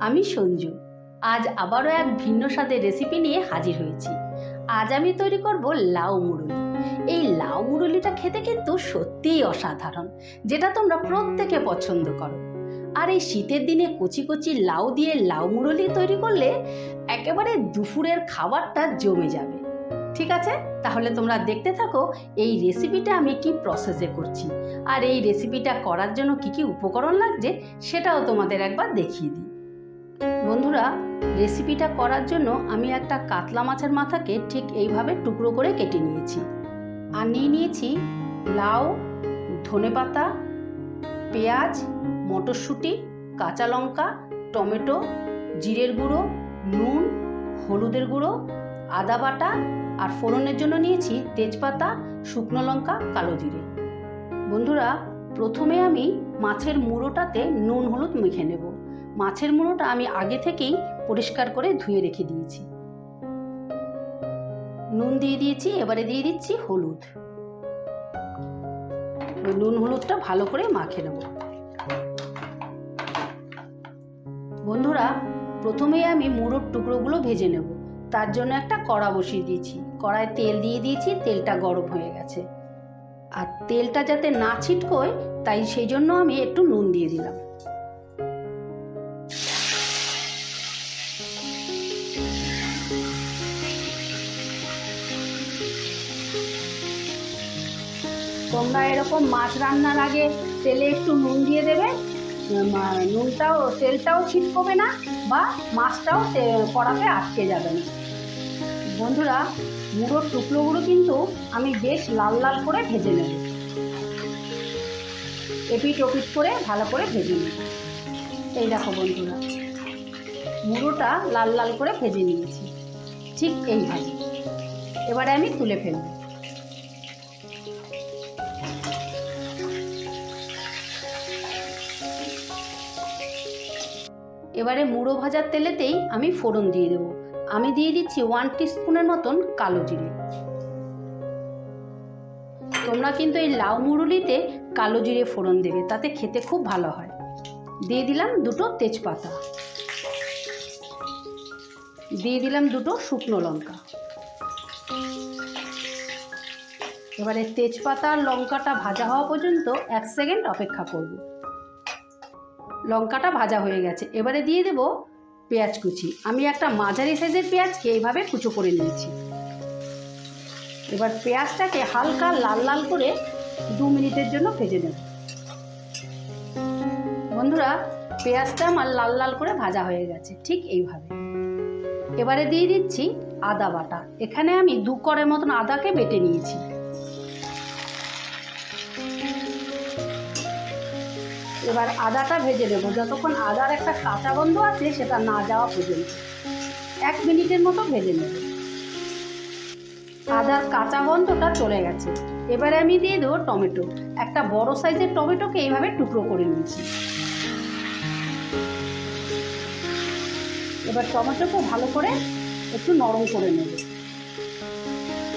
আমি সঞ্জু। আজ আবারও এক ভিন্ন স্বাদের রেসিপি নিয়ে হাজির হয়েছি। আজ আমি তৈরি করব লাউ মুরুলি এই লাউ মুরুলিটা খেতে কিন্তু সত্যিই অসাধারণ, যেটা তোমরা প্রত্যেকে পছন্দ করো। আর এই শীতের দিনে কচি কচি লাউ দিয়ে লাউ মুরুলি তৈরি করলে একেবারে দুপুরের খাবারটা জমে যাবে। ঠিক আছে? তাহলে তোমরা দেখতে থাকো এই রেসিপিটা আমি কি প্রসেসে করছি। আর এই রেসিপিটা করার জন্য কি কি উপকরণ লাগছে সেটাও তোমাদের একবার দেখিয়ে দিই। বন্ধুরা রেসিপিটা করার জন্য আমি একটা কাতলা মাছের মাথাকে ঠিক এইভাবে টুকরো করে কেটে নিয়েছি। আর নিয়ে নিয়েছি লাউ, ধনেপাতা, পেঁয়াজ, মটরশুঁটি, কাঁচা লঙ্কা, টমেটো, জিরের গুঁড়ো, নুন, হলুদের গুঁড়ো, আদা বাটা আর ফোড়নের জন্য নিয়েছি তেজপাতা, শুকনো লঙ্কা, কালো জিরে। বন্ধুরা, প্রথমে আমি মাছের মুড়োটাতে নুন, হলুদ মেখে নেব। মাছের মুড়োটা আমি আগে থেকেই পরিষ্কার করে ধুয়ে রেখে দিয়েছি। নুন দিয়ে দিয়েছি, এবারে দিয়ে দিচ্ছি হলুদ। নুন হলুদটা ভালো করে মাখে নেব। বন্ধুরা প্রথমেই আমি মুড়োর টুকরোগুলো ভেজে নেব। তার জন্য একটা কড়া বসিয়ে দিয়েছি। কড়ায় তেল দিয়ে দিয়েছি, তেলটা গরম হয়ে গেছে। আর তেলটা যাতে না ছিটকোয়, তাই সেই জন্য আমি একটু নুন দিয়ে দিলাম। তোমরা এরকম মাছ রান্নার আগে তেলে একটু নুন দিয়ে দেবে। নুনটাও, তেলটাও ছিটকবে না বা মাছটাও কড়াতে আটকে যাবে না। বন্ধুরা মুড়োর টুকরোগুলো কিন্তু আমি বেশ লাল লাল করে ভেজে নেব। এপিট ওপিট করে ভালো করে ভেজে নেব। এই দেখো বন্ধুরা মুড়োটা লাল লাল করে ভেজে নিয়েছি। ঠিক এইভাবে। এবারে আমি তুলে ফেলব। এবারে মুড়ো ভাজার তেলেতেই আমি ফোড়ন দিয়ে দেবো। আমি দিয়ে দিচ্ছি ওয়ান স্পুনের মতন কালো জিরে। তোমরা কিন্তু এই লাউ মুরুলিতে কালো জিরে ফোড়ন দেবে, তাতে খেতে খুব ভালো হয়। দিয়ে দিলাম দুটো তেজপাতা। দিয়ে দিলাম দুটো শুকনো লঙ্কা। এবারে তেজপাতা আর লঙ্কাটা ভাজা হওয়া পর্যন্ত এক সেকেন্ড অপেক্ষা করব। লঙ্কাটা ভাজা হয়ে গেছে। এবারে দিয়ে দেব পেঁয়াজ কুচি। আমি একটা মাঝারি সাইজের পেঁয়াজকে এইভাবে কুচো করে নিয়েছি। এবার পেঁয়াজটাকে হালকা লাল লাল করে দু মিনিটের জন্য ভেজে নেব। বন্ধুরা, পেঁয়াজটা আমার লাল লাল করে ভাজা হয়ে গেছে, ঠিক এইভাবে। এবারে দিয়ে দিচ্ছি আদা বাটা। এখানে আমি দু করের মতন আদাকে বেটে নিয়েছি। এবার আদাটা ভেজে নেব। যতক্ষণ আদার একটা কাঁচা গন্ধ আছে, সেটা না যাওয়া পর্যন্ত। এক মিনিটের মতো ভেজে নেব। আদার কাঁচা গন্ধটা চলে গেছে। এবারে আমি দিয়ে দেবো টমেটো। একটা বড় সাইজের টমেটোকে এইভাবে টুকরো করে নিয়েছি। এবার টমেটোকে ভালো করে একটু নরম করে নেব।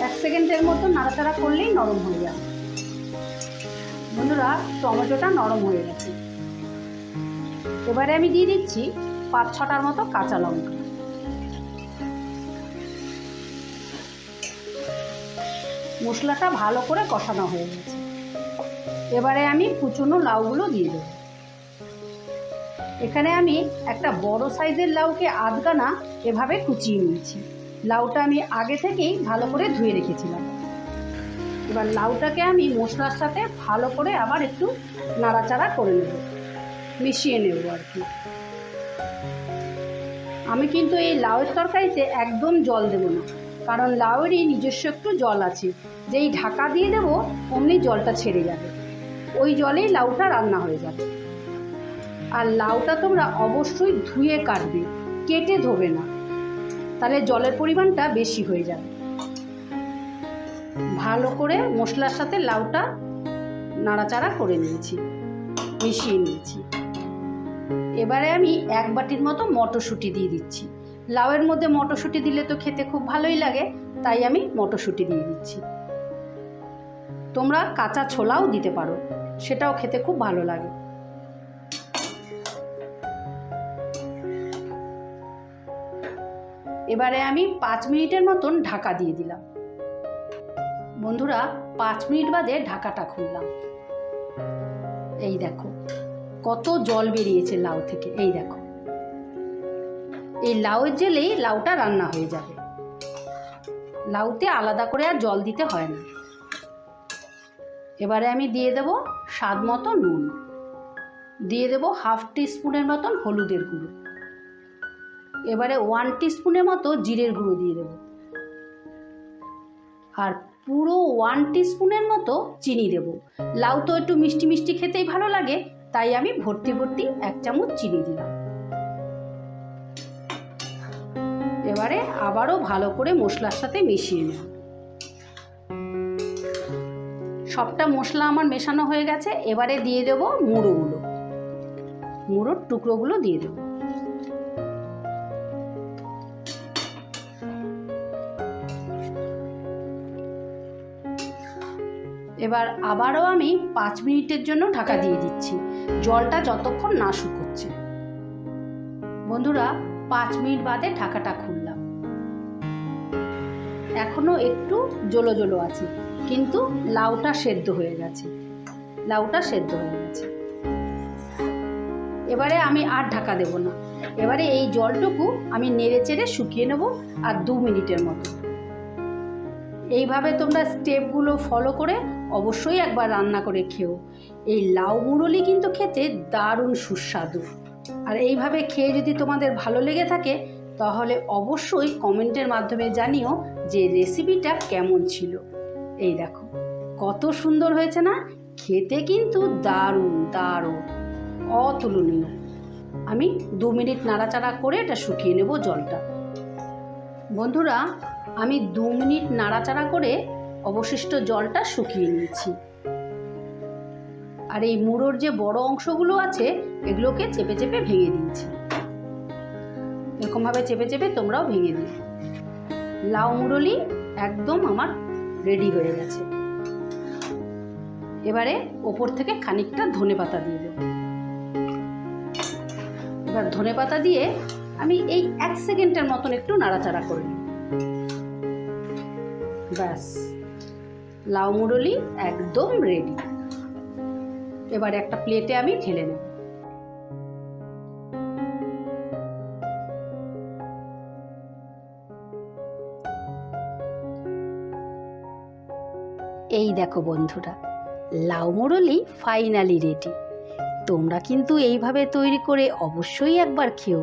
এক সেকেন্ডের মতো নাড়াচাড়া করলেই নরম হয়ে যাবে। বন্ধুরা, টমেটোটা নরম হয়ে গেছে। এবারে আমি দিয়ে দিচ্ছি পাঁচ ছটার মতো কাঁচা লঙ্কা। মশলাটা ভালো করে কষানো হয়ে গেছে। এবারে আমি কুচনো লাউগুলো দিয়ে দেবো। এখানে আমি একটা বড় সাইজের লাউকে আধগানা এভাবে কুচিয়ে নিয়েছি। লাউটা আমি আগে থেকেই ভালো করে ধুয়ে রেখেছিলাম। এবার লাউটাকে আমি মশলার সাথে ভালো করে আবার একটু নাড়াচাড়া করে নেব। মিশিয়ে নেব আর কি। আমি কিন্তু এই লাউয়ের তরকারিতে একদম জল দেব না। কারণ লাউয়েরই নিজস্ব একটু জল আছে। যেই ঢাকা দিয়ে দেবো, অমনি জলটা ছেড়ে যাবে। ওই জলেই লাউটা রান্না হয়ে যাবে। আর লাউটা তোমরা অবশ্যই ধুয়ে কাটবে, কেটে ধোবে না। তাহলে জলের পরিমাণটা বেশি হয়ে যাবে। ভালো করে মশলার সাথে লাউটা নাড়াচাড়া করে নিয়েছি, মিশিয়ে নিয়েছি। এবারে আমি এক বাটির মতো মটরশুঁটি দিয়ে দিচ্ছি। লাউয়ের মধ্যে মটরশুঁটি দিলে তো খেতে খুব ভালোই লাগে, তাই আমি মটরশুঁটি দিয়ে দিচ্ছি। তোমরা কাঁচা ছোলাও দিতে পারো, সেটাও খেতে খুব ভালো লাগে। এবারে আমি পাঁচ মিনিটের মতন ঢাকা দিয়ে দিলাম। বন্ধুরা, পাঁচ মিনিট বাদে ঢাকাটা খুললাম। এই দেখো। কত জল বেরিয়েছে লাউ থেকে। এই দেখো। এই লাউয়ের জেলেই লাউটা রান্না হয়ে যাবে। লাউতে আলাদা করে আর জল দিতে হয় না। এবারে আমি দিয়ে দেব স্বাদ মতো নুন। দিয়ে দেব হাফ স্পুনের মতন হলুদের গুঁড়ো। এবারে ওয়ান স্পুনের মতো জিরের গুঁড়ো দিয়ে দেব। আর পুরো ওয়ান স্পুনের মতো চিনি দেব। লাউ তো একটু মিষ্টি মিষ্টি খেতেই ভালো লাগে। তাই আমি ভর্তি ভর্তি এক চামচ চিনি দিলাম। এবারে আবারও ভালো করে মশলার সাথে মিশিয়ে নেব সবটা মশলা আমার মেশানো হয়ে গেছে, এবারে দিয়ে দেব মুড়োগুলো। মুড়োর টুকরোগুলো দিয়ে দেবো। এবার আবারও আমি পাঁচ মিনিটের জন্য ঢাকা দিয়ে দিচ্ছি। জলটা যতক্ষণ না শুকোচ্ছে। বন্ধুরা, পাঁচ মিনিট বাদে ঢাকাটা খুললাম। এখনও একটু জলো জলো আছে, কিন্তু লাউটা সেদ্ধ হয়ে গেছে। লাউটা সেদ্ধ হয়ে গেছে। এবারে আমি আর ঢাকা দেব না। এবারে এই জলটুকু আমি নেড়ে চেড়ে শুকিয়ে নেব, আর দু মিনিটের মতো। এইভাবে তোমরা স্টেপগুলো ফলো করে অবশ্যই একবার রান্না করে খেও। এই লাউ মুরলি কিন্তু খেতে দারুণ সুস্বাদু। আর এইভাবে খেয়ে যদি তোমাদের ভালো লেগে থাকে, তাহলে অবশ্যই কমেন্টের মাধ্যমে জানিও যে রেসিপিটা কেমন ছিল। এই দেখো, কত সুন্দর হয়েছে না? খেতে কিন্তু দারুণ দারুণ, অতুলনীয়। আমি দু মিনিট নাড়াচাড়া করে এটা শুকিয়ে নেব জলটা। বন্ধুরা আমি দু মিনিট নাড়াচাড়া করে অবশিষ্ট জলটা শুকিয়ে নিয়েছি। আর এই মুড়োর যে বড় অংশগুলো আছে, এগুলোকে চেপে চেপে ভেঙে দিয়েছি। এরকমভাবে চেপে চেপে তোমরাও ভেঙে দিও। লাউ মুরলি একদম আমার রেডি হয়ে গেছে। এবারে ওপর থেকে খানিকটা ধনে পাতা দিয়ে দেবো। এবার ধনে পাতা দিয়ে আমি এই এক সেকেন্ডের মতন একটু নাড়াচাড়া করে নিই ব্যাস। লাউ মুরলি একদম রেডি এবার একটা প্লেটে আমি ঢেলে নেব। এই দেখো বন্ধুরা, লাউ মুরলি ফাইনালি রেডি তোমরা কিন্তু এইভাবে তৈরি করে অবশ্যই একবার খেও।